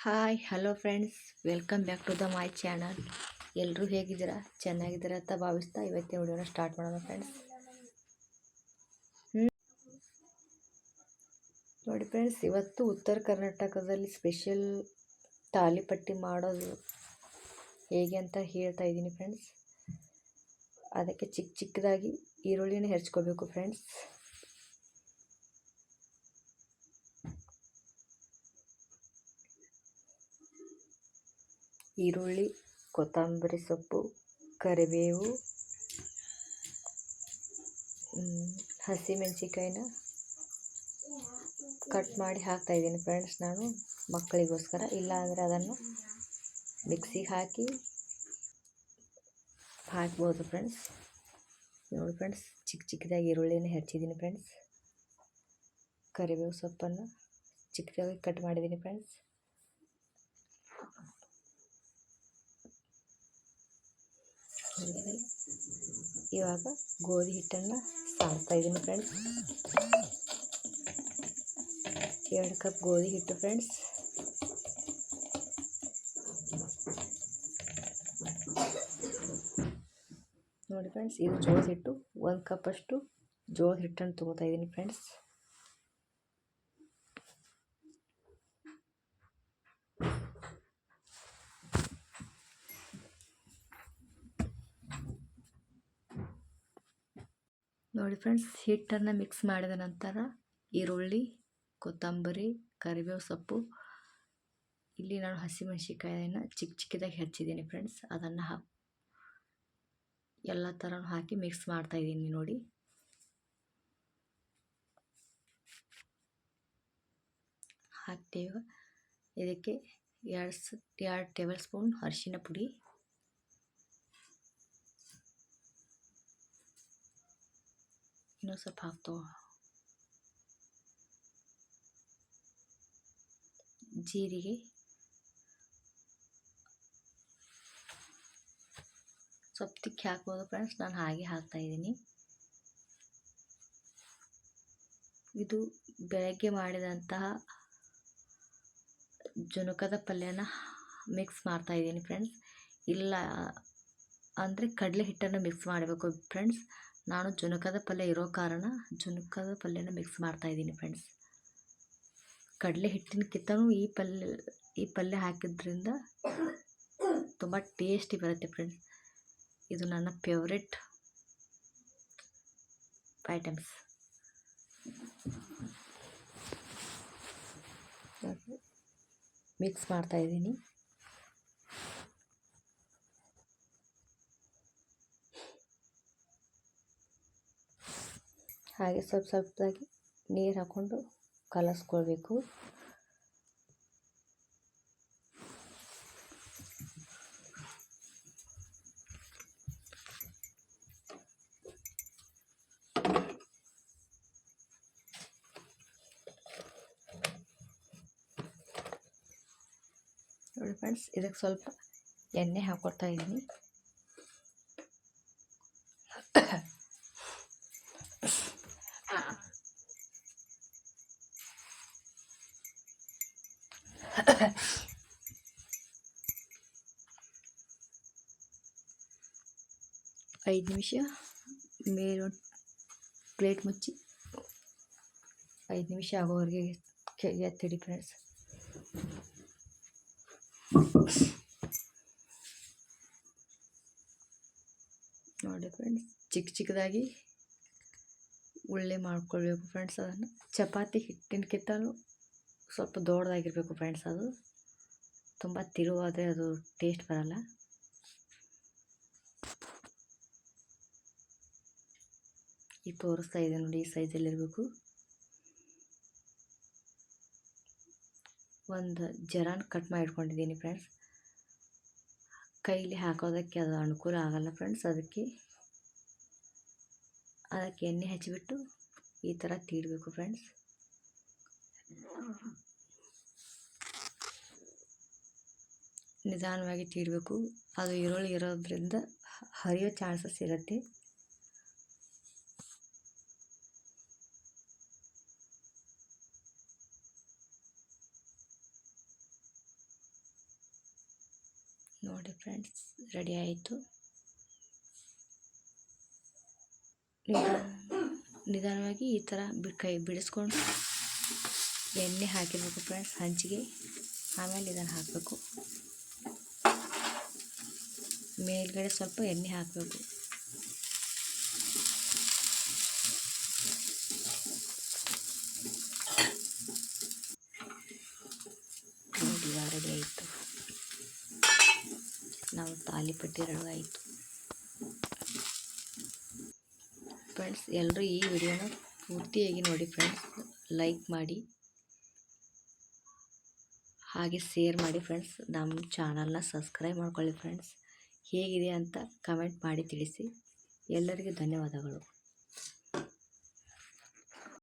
Hi hello friends welcome back to the my channel ಎಲ್ಲರೂ ಹೇಗಿದ್ದೀರಾ? ಚೆನ್ನಾಗಿದ್ದೀರಾ ಅಂತ ಭಾವಿಸ್ತಾ ಇವತ್ತಿನ ವಿಡಿಯೋನ ಸ್ಟಾರ್ಟ್ ಮಾಡೋಣ ಫ್ರೆಂಡ್ಸ್ ನೋಡಿ ಫ್ರೆಂಡ್ಸ್ ಇವತ್ತು ಉತ್ತರ ಕರ್ನಾಟಕದಲ್ಲಿ ಸ್ಪೆಷಲ್ ತಾಲಿಪಟ್ಟಿ ಮಾಡೋದು ಹೇಗೆ ಅಂತ ಹೇಳ್ತಾ ಇದ್ದೀನಿ ಫ್ರೆಂಡ್ಸ್ ಅದಕ್ಕೆ ಚಿಕ್ಕ ಚಿಕ್ಕದಾಗಿ ಈರುಳ್ಳಿನ ಹೆರ್ಚ್ಕೋಬೇಕು ಫ್ರೆಂಡ್ಸ್ ಈರುಳ್ಳಿ, ಕೊತ್ತಂಬರಿ ಸೊಪ್ಪು, ಕರಿಬೇವು ಹಸಿಮೆಣ್ಸಿನ್ಕಾಯಿನ ಕಟ್ ಮಾಡಿ ಹಾಕ್ತಾಯಿದ್ದೀನಿ ಫ್ರೆಂಡ್ಸ್ ನಾನು ಮಕ್ಕಳಿಗೋಸ್ಕರ. ಇಲ್ಲಾಂದರೆ ಅದನ್ನು ಮಿಕ್ಸಿಗೆ ಹಾಕಿ ಹಾಕ್ಬೋದು ಫ್ರೆಂಡ್ಸ್ ನೋಡಿ ಫ್ರೆಂಡ್ಸ್ ಚಿಕ್ಕ ಚಿಕ್ಕದಾಗಿ ಈರುಳ್ಳಿನ ಹೆಚ್ಚಿದ್ದೀನಿ ಫ್ರೆಂಡ್ಸ್ ಕರಿಬೇವು ಸೊಪ್ಪನ್ನು ಚಿಕ್ಕದಾಗಿ ಕಟ್ ಮಾಡಿದ್ದೀನಿ ಫ್ರೆಂಡ್ಸ್ ಇವಾಗ ಗೋಧಿ ಹಿಟ್ಟನ್ನು ಸಾಕ್ತಾ ಇದ್ದೀನಿ ಫ್ರೆಂಡ್ಸ್ ಎರಡು ಕಪ್ ಗೋಧಿ ಹಿಟ್ಟು ಫ್ರೆಂಡ್ಸ್ ನೋಡಿ ಫ್ರೆಂಡ್ಸ್ ಇದು ಜೋಳದ ಹಿಟ್ಟು. ಒಂದು ಕಪ್ಪಷ್ಟು ಜೋಳದ ಹಿಟ್ಟನ್ನು ತೊಗೋತಾ ಇದ್ದೀನಿ ಫ್ರೆಂಡ್ಸ್ ನೋಡಿ ಫ್ರೆಂಡ್ಸ್ ಹಿಟ್ಟನ್ನು ಮಿಕ್ಸ್ ಮಾಡಿದ ನಂತರ ಈರುಳ್ಳಿ, ಕೊತ್ತಂಬರಿ, ಕರಿಬೇವು ಸೊಪ್ಪು, ಇಲ್ಲಿ ನಾನು ಹಸಿಮೆಣ್ಸಿಕಾಯನ್ನು ಚಿಕ್ಕ ಚಿಕ್ಕದಾಗಿ ಹೆಚ್ಚಿದ್ದೀನಿ ಫ್ರೆಂಡ್ಸ್ ಅದನ್ನು ಹಾ ಎಲ್ಲ ಥರನೂ ಹಾಕಿ ಮಿಕ್ಸ್ ಮಾಡ್ತಾಯಿದ್ದೀನಿ ನೋಡಿ. ಹಾಕ್ತೇವೆ. ಇದಕ್ಕೆ ಎರಡು ಎರಡು ಟೇಬಲ್ ಸ್ಪೂನ್ ಅರಿಶಿನ ಪುಡಿ. ಇನ್ನೂ ಸ್ವಲ್ಪ ಹಾಕ್ತೋ ಜೀರಿಗೆ ಸ್ವಲ್ಪ ಹಾಕ್ಬೋದು ಫ್ರೆಂಡ್ಸ್ ನಾನು ಹಾಗೆ ಹಾಕ್ತಾಯಿದ್ದೀನಿ ಇದು ಬೆಳಗ್ಗೆ ಮಾಡಿದಂತಹ ಜುನುಕದ ಪಲ್ಯನ ಮಿಕ್ಸ್ ಮಾಡ್ತಾಯಿದ್ದೀನಿ ಫ್ರೆಂಡ್ಸ್ ಇಲ್ಲ ಅಂದರೆ ಕಡಲೆ ಹಿಟ್ಟನ್ನು ಮಿಕ್ಸ್ ಮಾಡಬೇಕು ಫ್ರೆಂಡ್ಸ್ ನಾನು ಜುನಕದ ಪಲ್ಯ ಇರೋ ಕಾರಣ ಜುನಕದ ಪಲ್ಯನ ಮಿಕ್ಸ್ ಮಾಡ್ತಾಯಿದ್ದೀನಿ ಫ್ರೆಂಡ್ಸ್ ಕಡಲೆ ಹಿಟ್ಟಿನಕ್ಕಿಂತನೂ ಈ ಪಲ್ಯ ಈ ಪಲ್ಯ ಹಾಕಿದ್ರಿಂದ ತುಂಬ ಟೇಸ್ಟಿ ಬರುತ್ತೆ ಫ್ರೆಂಡ್ಸ್ ಇದು ನನ್ನ ಫೇವ್ರೆಟ್ ಐಟಮ್ಸ್ ಮಿಕ್ಸ್ ಮಾಡ್ತಾಯಿದ್ದೀನಿ ಹಾಗೆ ಸ್ವಲ್ಪ ಸ್ವಲ್ಪದಾಗಿ ನೀರು ಹಾಕ್ಕೊಂಡು ಕಲಸ್ಕೊಳ್ಬೇಕು. ನೋಡಿ ಫ್ರೆಂಡ್ಸ್ ಇದಕ್ಕೆ ಸ್ವಲ್ಪ ಎಣ್ಣೆ ಹಾಕ್ಕೊಡ್ತಾ ಇದ್ದೀನಿ. ಐದು ನಿಮಿಷ. ಮೇಲೆ ಪ್ಲೇಟ್ ಮುಚ್ಚಿ. ಐದು ನಿಮಿಷ ಆಗೋವರೆಗೆ ಎತ್ತಿಡಿ ಫ್ರೆಂಡ್ಸ್ ನೋಡಿ ಫ್ರೆಂಡ್ಸ್ ಚಿಕ್ಕ ಚಿಕ್ಕದಾಗಿ ಉಳ್ಳೆ ಮಾಡ್ಕೊಳ್ಬೇಕು ಫ್ರೆಂಡ್ಸ್ ಅದನ್ನು. ಚಪಾತಿ ಹಿಟ್ಟಿನಕ್ಕಿಂತಲೂ ಸ್ವಲ್ಪ ದೊಡ್ಡದಾಗಿರಬೇಕು ಫ್ರೆಂಡ್ಸ್ ಅದು. ತುಂಬ ತಿರುವಾದರೆ ಅದು ಟೇಸ್ಟ್ ಬರಲ್ಲ. ಈ ತೋರಿಸ್ತಾ ಇದೆ ನೋಡಿ ಈ ಸೈಜಲ್ಲಿರಬೇಕು ಒಂದು ಜರಾನ್ ಕಟ್ ಮಾಡಿ ಇಟ್ಕೊಂಡಿದ್ದೀನಿ ಫ್ರೆಂಡ್ಸ್ ಕೈಲಿ ಹಾಕೋದಕ್ಕೆ ಅದು ಅನುಕೂಲ ಆಗಲ್ಲ ಫ್ರೆಂಡ್ಸ್ ಅದಕ್ಕೆ ಅದಕ್ಕೆ ಎಣ್ಣೆ ಹಚ್ಚಿಬಿಟ್ಟು ಈ ಥರ ತೀಡಬೇಕು ಫ್ರೆಂಡ್ಸ್ ನಿಧಾನವಾಗಿ ತೀಡಬೇಕು ಅದು ಈರುಳ್ಳಿ ಇರೋದ್ರಿಂದ ಹರಿಯೋ ಚಾನ್ಸಸ್ ಇರುತ್ತೆ. ನೋಡಿ ಫ್ರೆಂಡ್ಸ್, ರೆಡಿ ಆಯಿತು. ನಿಧಾನವಾಗಿ ಈ ಥರ ಕೈ ಬಿಡಿಸ್ಕೊಂಡು. ಎಣ್ಣೆ ಹಾಕಿರ್ಬೇಕು ಫ್ರೆಂಡ್ಸ್ ಹಂಚಿಗೆ. ಆಮೇಲೆ ಇದನ್ನು ಹಾಕಬೇಕು. ಮೇಲ್ಗಡೆ ಸ್ವಲ್ಪ ಎಣ್ಣೆ ಹಾಕಬೇಕು. ರೆಡಿ ಆಯಿತು. ನಾವು ತಾಲಿಪಟ್ಟಿ ರೆಡಿ ಆಯಿತು. ಫ್ರೆಂಡ್ಸ್ ಎಲ್ಲರೂ ಈ ವಿಡಿಯೋನ ಪೂರ್ತಿಯಾಗಿ ನೋಡಿ ಫ್ರೆಂಡ್ಸ್ ಲೈಕ್ ಮಾಡಿ. ಹಾಗೆ ಸೇರ್ ಮಾಡಿ ಫ್ರೆಂಡ್ಸ್ ನಮ್ಮ ಚಾನಲ್ನ ಸಬ್ಸ್ಕ್ರೈಬ್ ಮಾಡ್ಕೊಳ್ಳಿ ಫ್ರೆಂಡ್ಸ್ ಹೇಗಿದೆ ಅಂತ ಕಮೆಂಟ್ ಮಾಡಿ ತಿಳಿಸಿ. ಎಲ್ಲರಿಗೂ ಧನ್ಯವಾದಗಳು.